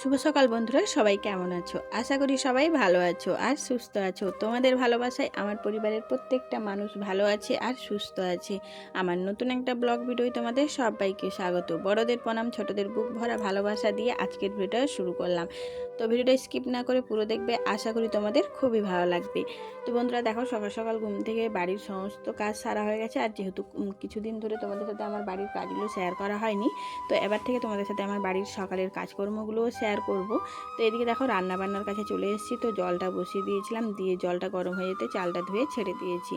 শুভ সকাল বন্ধুরা, সবাই কেমন আছো? আশা করি সবাই ভালো আছো আর সুস্থ আছো। তোমাদের ভালোবাসায় আমার পরিবারের প্রত্যেকটা মানুষ ভালো আছে আর সুস্থ আছে। আমার নতুন একটা ব্লগ ভিডিও তোমাদের সবাইকে স্বাগত। বড়দের প্রণাম, ছোটদের বুক ভরা ভালোবাসা দিয়ে আজকের ভিডিওটা শুরু করলাম। তো ভিডিওটা স্কিপ না করে পুরো দেখবে, আশা করি তোমাদের খুবই ভালো লাগবে। তো বন্ধুরা, দেখো সকাল সকাল ঘুম থেকে বাড়ির সমস্ত কাজ সারা হয়ে গেছে। আর যেহেতু কিছুদিন ধরে তোমাদের সাথে আমার বাড়ির কাজগুলো শেয়ার করা হয়নি, তো এবার থেকে তোমাদের সাথে আমার বাড়ির সকালের কাজকর্মগুলোও শেয়ার করব। তো এদিকে দেখো রান্না বান্নার কাছে চলে এসেছি। তো জলটা বসিয়ে দিয়েছিলাম। দিয়ে জলটা গরম হয়ে যেতে চালটা ধুয়ে ছেড়ে দিয়েছি।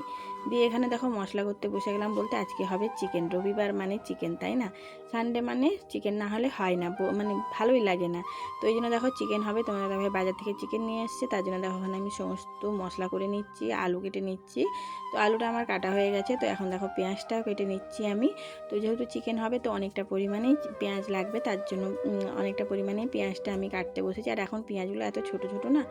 দিয়ে এখানে দেখো মশলা করতে বসে গেলাম বলতে আজকে হবে চিকেন। রবিবার মানে চিকেন, তাই না? সানডে মানে চিকেন না হলে হয় না। মানে ভালোই লাগে না। তো এই জন্য দেখো চিকেন হবে। তোমাদের দাদা ভাই বাজার থেকে চিকেন নিয়ে এসছে। তার জন্য দেখো ওখানে আমি সমস্ত মশলা করে নিচ্ছি, আলু কেটে নিচ্ছি। তো আলুটা আমার কাটা হয়ে গেছে। তো এখন দেখো পেঁয়াজটাও কেটে নিচ্ছি আমি। তো যেহেতু চিকেন হবে তো অনেকটা পরিমাণেই পেঁয়াজ লাগবে। তার জন্য অনেকটা পরিমাণেই পেঁয়াজটা আমি কাটতে বসেছি। আর এখন পেঁয়াজগুলো এত ছোট ছোট না,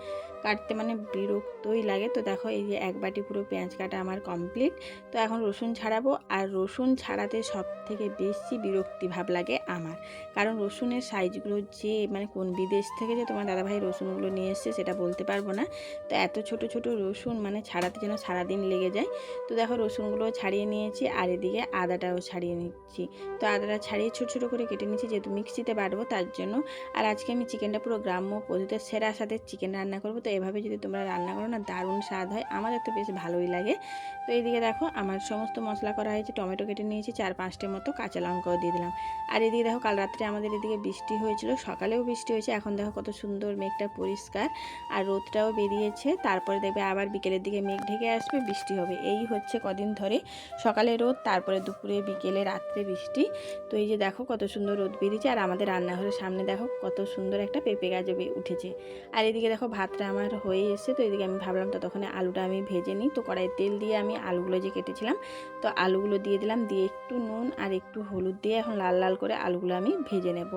কাটতে মানে বিরক্তই লাগে। তো দেখো, এই যে এক বাটি পুরো পেঁয়াজ কাটা আমার কমপ্লিট তো এখন রসুন ছাড়াবো। আর রসুন ছাড়াতে সব থেকে বেশি বিরক্তি ভাব লাগে আমার। কারণ রসুনের সাইজগুলো যে মানে কোন বিদেশ থেকে যে তোমার দাদাভাই রসুনগুলো নিয়ে এসছে, সেটা বলতে পারব না। তো এত ছোট ছোট রসুন মানে ছাড়াতে যেন সারাদিন লেগে যায়। তো দেখো রসুনগুলো ছাড়িয়ে নিয়েছি। আর এদিকে আদাটাও ছাড়িয়ে নিচ্ছি। তো আদাটা ছাড়িয়ে ছোট ছোট করে কেটে নিচ্ছি, যেহেতু মিক্সিতে বাটবো তার জন্য। আর আজকে আমি চিকেনটা পুরো গ্রাম্য পদ্ধতিতে সেরা সাথে চিকেন রান্না করব। তো এভাবে যদি তোমরা রান্না করো না, দারুণ স্বাদ হয়। আমার তো বেশ ভালোই লাগে। তো এইদিকে দেখো আমার সমস্ত মশলা করা হয়েছে, টমেটো কেটে নিয়েছি, চার পাঁচটার মতো কাঁচা লঙ্কাও দিয়ে দিলাম। আর এদিকে দেখো কাল রাত্রে আমাদের এদিকে বৃষ্টি হয়েছিল, সকালেও বৃষ্টি হয়েছে, এখন দেখো কত সুন্দর মেঘটা পরিষ্কার। আর রোদটাও বেরিয়েছে, তারপরে দেখবে আবার বিকেলের দিকে মেঘ ঢেকে আসবে, বৃষ্টি হবে। এই হচ্ছে কদিন ধরে সকালে রোদ, তারপরে দুপুরে বিকেলে রাত্রে বৃষ্টি। তো এই যে দেখো কত সুন্দর রোদ বেরিয়েছে, আর আমাদের রান্নাঘরের সামনে দেখো কত সুন্দর একটা পেঁপে গাছ উঠেছে। আর এদিকে দেখো ভাতটা আমার হয়ে এসেছে, তো এদিকে আমি ভাবলাম ততক্ষণে আলুটা আমি ভেজে নিই। তো কড়াইয়ে তেল দিয়ে আমি আলুগুলো যে কেটেছিলাম, তো আলুগুলো দিয়ে দিলাম, দিয়ে একটু নুন আর একটু হলুদ দিয়ে এখন লাল লাল করে আলুগুলো আমি ভেজে নেব।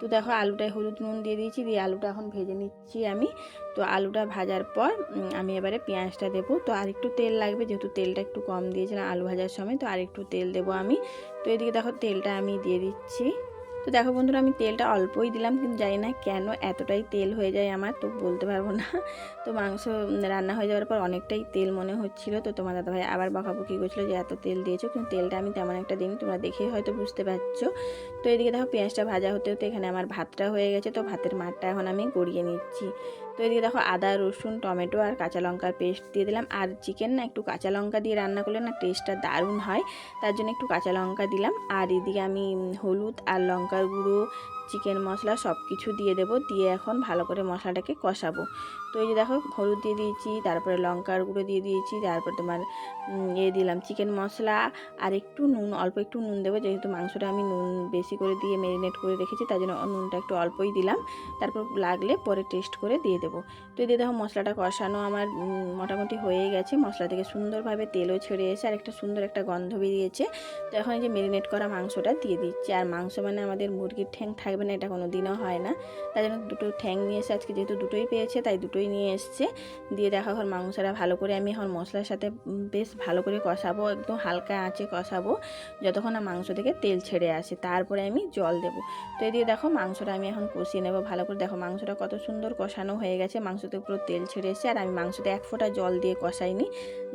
তো দেখো আলুটায় হলুদ নুন দিয়ে দিয়েছি, দিয়ে আলুটা এখন ভেজে নিচ্ছি আমি। তো আলুটা ভাজার পর আমি এবারে পেঁয়াজটা দেবো। তো আর একটু তেল লাগবে, যেহেতু তেলটা একটু কম দিয়েছিলাম আলু ভাজার সময়, তো আর একটু তেল দেবো আমি। তো এদিকে দেখো তেলটা আমি দিয়ে দিচ্ছি। তো দেখো বন্ধুরা, আমি তেলটা অল্পই দিলাম, কিন্তু জানি না কেন এতটাই তেল হয়ে যায় আমার, তো বলতে পারব না। তো মাংস রান্না হয়ে যাওয়ার পর অনেকটাই তেল মনে হচ্ছিল, তো তোমার দাদা ভাই আবার বকাবকি করছিল যে এত তেল দিয়েছ, কিন্তু তেলটা আমি তেমন একটা দিইনি, তোমরা দেখেই হয়তো বুঝতে পারছ। তো এদিকে দেখো পেঁয়াজটা ভাজা হতে হতে এখানে আমার ভাতটা হয়ে গেছে, তো ভাতের মাঠটা এখন আমি গড়িয়ে নিচ্ছি। তো এদিকে দেখো আদা, রসুন, টমেটো আর কাঁচা লঙ্কার পেস্ট দিয়ে দিলাম। আর চিকেন না একটু কাঁচা লঙ্কা দিয়ে রান্না করলে না টেস্টটা দারুণ হয়। তার জন্য একটু কাঁচা লঙ্কা দিলাম। আর এদিকে আমি হলুদ আর লঙ্কার গুঁড়ো চিকেন মশলা সব কিছু দিয়ে দেবো, দিয়ে এখন ভালো করে মশলাটাকে কষাবো। তো এই যে দেখো, হলুদ দিয়ে দিয়েছি, তারপরে লঙ্কার গুঁড়ো দিয়ে দিয়েছি, তারপর তোমার ইয়ে দিলাম চিকেন মশলা, আর একটু নুন, অল্প একটু নুন দেবো, যেহেতু মাংসটা আমি নুন বেশি করে দিয়ে মেরিনেট করে রেখেছি, তার জন্য নুনটা একটু অল্পই দিলাম। তারপর লাগলে পরে টেস্ট করে দিয়ে দেবো। তো এই দিয়ে দেখো, মশলাটা কষানো আমার মোটামুটি হয়ে গেছে। মশলা থেকে সুন্দরভাবে তেলও ছেড়ে এসে আর একটা সুন্দর একটা গন্ধ বেরিয়েছে। তো এখন এই যে মেরিনেট করা মাংসটা দিয়ে দিচ্ছি। আর মাংস মানে আমাদের মুরগির ঠ্যাং থাকবে না, এটা কোনো দিনও হয় না। তাই জন্য দুটো ঠ্যাং নিয়ে এসে আজকে যেহেতু দুটোই পেয়েছে, তাই দুটোই নিয়ে এসছে। দিয়ে দেখো এখন মাংসটা ভালো করে আমি এখন মশলার সাথে বেশ ভালো করে কষাবো, একদম হালকা আঁচে কষাবো, যতক্ষণ না মাংস থেকে তেল ছেড়ে আসে। তারপরে আমি জল দেবো। তো দিয়ে দেখো মাংসটা আমি এখন কষিয়ে নেব ভালো করে। দেখো মাংসটা কত সুন্দর কষানো হয়ে গেছে, মাংসতে পুরো তেল ছেড়ে এসে আর আমি মাংসতে এক ফোঁটা জল দিয়ে কষাইনি,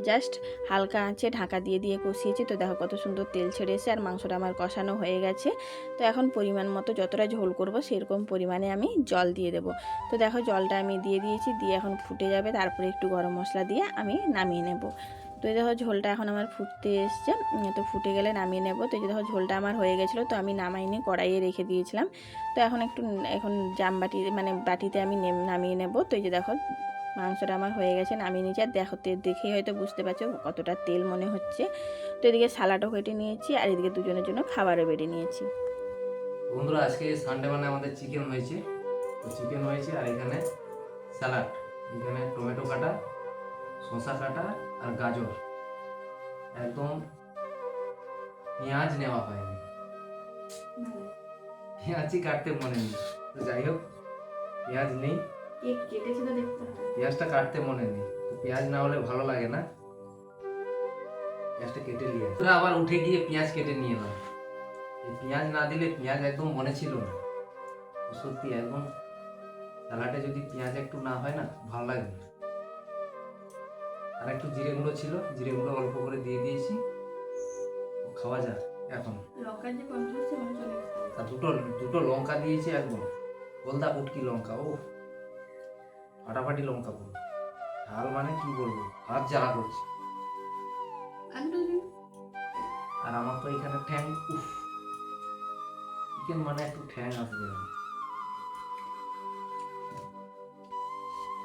জাস্ট হালকা আঁচে ঢাকা দিয়ে দিয়ে কষিয়েছি। তো দেখো কত সুন্দর তেল ছেড়ে এসে আর মাংসটা আমার কষানো হয়ে গেছে। তো এখন পরিমাণ মতো যতটা ঝোল করব, সেরকম পরিমাণে আমি জল দিয়ে দেবো। তো দেখো জলটা আমি দিয়ে দিয়েছি, দিয়ে এখন ফুটে যাবে, তারপরে একটু গরম মশলা দিয়ে আমি নামিয়ে নেব। তো এই দেখো ঝোলটা এখন আমার ফুটতে এসছে তো ফুটে গেলে নামিয়ে নেব। তো এই দেখো ঝোলটা আমার হয়ে গেছিল, তো আমি নামাইনি, কড়াইয়ে রেখে দিয়েছিলাম। তো এখন একটু, এখন জাম বাটি মানে বাটিতে আমি নেম- নামিয়ে নেব। তো এই যে দেখো মাংসটা আমার হয়ে গেছে, নামিয়ে নিয়েছি। আর দেখো দেখেই হয়তো বুঝতে পারছ কতটা তেল মনে হচ্ছে। তো এদিকে সালাডও কেটে নিয়েছি, আর এদিকে দুজনের জন্য খাবারও বেড়ে নিয়েছি। বন্ধুরা আজকে সানডে মানে আমাদের চিকেন হয়েছে। তো চিকেন হয়েছে আর এখানে স্যালাড এখানে টমেটো কাটা শসা কাটা আর গাজর। একদম পেঁয়াজ নেওয়া হয়নি। পেঁয়াজই কাটতে মনে নেই। তো যাই হোক পেঁয়াজ নেই। পেঁয়াজটা কাটতে মনে নেই। তো পেঁয়াজ না হলে ভালো লাগে না। পেঁয়াজটা কেটে নিয়ে। আবার উঠে গিয়ে পেঁয়াজ কেটে নিয়ে এলাম পেঁয়াজ না দিলে পেঁয়াজ একদম মনে ছিল না। সত্যি একদম স্যালাডে যদি পেঁয়াজ একটু না হয় না ভালো লাগে না। আর একটু জিরে গুঁড়ো ছিল জিরে গুঁড়ো অল্প করে দিয়ে দিয়েছি। খাওয়া যাক এখন। দুটো দুটো লঙ্কা দিয়েছি একদম। হলদা কুটকি লঙ্কা ও ফাটাফাটি লঙ্কা পুরো ঝাল মানে কি বলব? হাত জ্বালা করছে। আর আমার তো এখানে ঠ্যাং উফ! চিকেন মানে একটু ঠ্যাং আসবে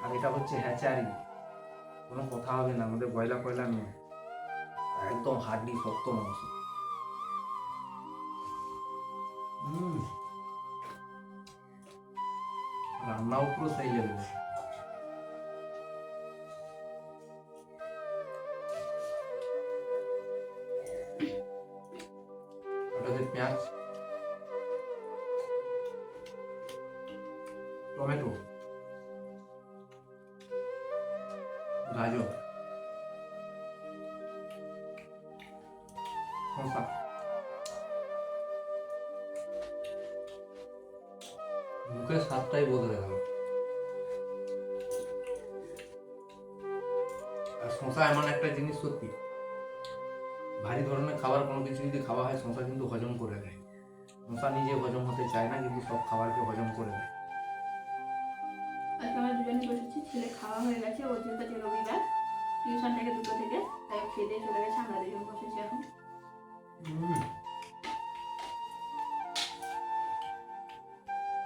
আর এটা হচ্ছে হ্যাচারি কোনো কথা হবে না আমাদের বয়লা কয়লা নেই একদম হাড্ডি শক্ত মাংস রান্নাও পুরো সেই লেভেল টমেটো গাজর শসা মুখের স্বাদটাই বদলে গেল। আর শশা এমন একটা জিনিস সত্যি। ভারী ধরনের খাবার কোনো কিছু যদি খাওয়া হয়, শশা কিন্তু হজম করে দেয়। শশা নিজে হজম হতে চায় না, কিন্তু সব খাবারকে হজম করে দেয়। আজকে আমরা দুজনে বসেছি, ছেলে খাওয়া হয়ে গেছে ওর যেহেতু আজকে রবিবার টিউশন থেকে দুটো থেকে, তাই ও খেতে চলে গেছে, আমরা দুজন বসেছি এখন।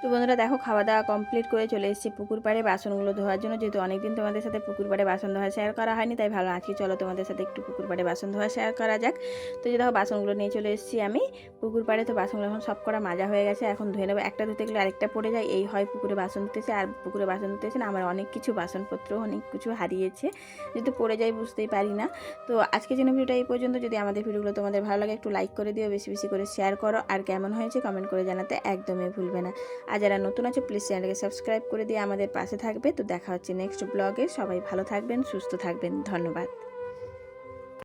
তো বন্ধুরা দেখো খাওয়া দাওয়া কমপ্লিট করে চলে এসেছি পুকুর পাড়ে। বাসনগুলো ধোয়ার জন্য, যেহেতু অনেকদিন তোমাদের সাথে পুকুর পাড়ে বাসন ধোয়া শেয়ার করা হয়নি, তাই ভালো আজকে চলো তোমাদের সাথে একটু পুকুর পাড়ে বাসন ধোয়া শেয়ার করা যাক। তো যে দেখো, বাসনগুলো নিয়ে চলে এসেছি আমি পুকুর পাড়ে। তো বাসনগুলো এখন সব করা মাজা হয়ে গেছে, এখন ধুয়ে নেব। একটা ধুতে গেলে আরেকটা পড়ে যায়, এই হয় পুকুরে বাসন ধুতেছে আর পুকুরে বাসন ধুতেছে না আমার অনেক কিছু বাসনপত্র, অনেক কিছু হারিয়েছে, যেহেতু পড়ে যায় বুঝতেই পারি না। তো আজকে জন্য ভিডিওটা এই পর্যন্ত। যদি আমাদের ভিডিওগুলো তোমাদের ভালো লাগে, একটু লাইক করে দিও, বেশি বেশি করে শেয়ার করো। আর কেমন হয়েছে কমেন্ট করে জানাতে একদমই ভুলবে না। আর যারা নতুন আছে প্লিজ চ্যানেলকে সাবস্ক্রাইব করে দিয়ে আমাদের পাশে থাকবে। তো দেখা হচ্ছে নেক্সট ব্লগে সবাই ভালো থাকবেন, সুস্থ থাকবেন। ধন্যবাদ।